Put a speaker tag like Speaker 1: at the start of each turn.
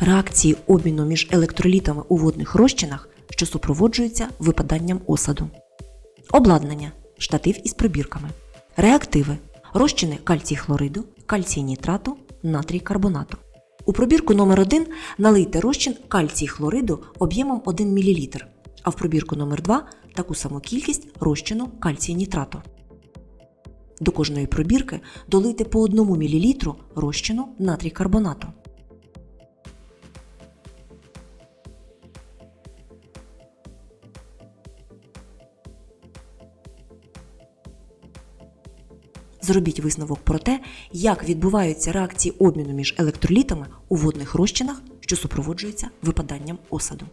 Speaker 1: реакції обміну між електролітами у водних розчинах, що супроводжуються випаданням осаду. Обладнання штатив із пробірками. Реактиви розчини кальцій хлориду, кальцій нітрату, натрій карбонату. У пробірку номер 1 налийте розчин кальцій хлориду об'ємом 1 мл, а в пробірку номер 2 таку саму кількість розчину кальцій нітрату. До кожної пробірки долийте по 1 мл розчину натрій карбонату. Зробіть висновок про те, як відбуваються реакції обміну між електролітами у водних розчинах, що супроводжуються випаданням осаду.